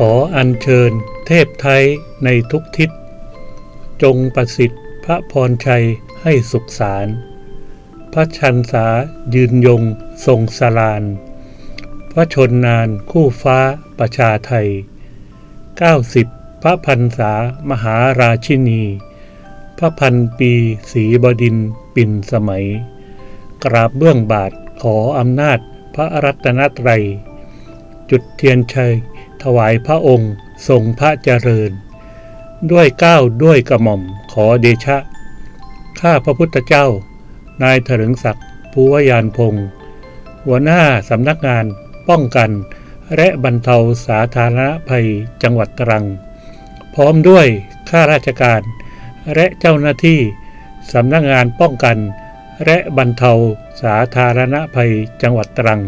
ขออัญเชิญเทพไทยในทุกทิศ จงประสิทธิ์พระพรชัยให้สุขสารพระชันษายืนยงทรงสลาน พระชนนานคู่ฟ้าประชาไทย 90 พระพันษามหาราชินี พระพันปีศรีบดินปิ่นสมัย กราบเบื้องบาทขออำนาจพระรัตนตรัย จุดเทียนชัย วายพระองค์ทรงพระเจริญ ด้วยก้าวด้วยกระหม่อมขอเดชะ ข้าพระพุทธเจ้า นายถลึงศักดิ์ภูวยานพงศ์หัวหน้าสำนักงานป้องกัน และบรรเทาสาธารณภัยจังหวัดตรัง พร้อมด้วยข้าราชการ และเจ้าหน้าที่สำนักงานป้องกัน และบรรเทาสาธารณภัยจังหวัดตรัง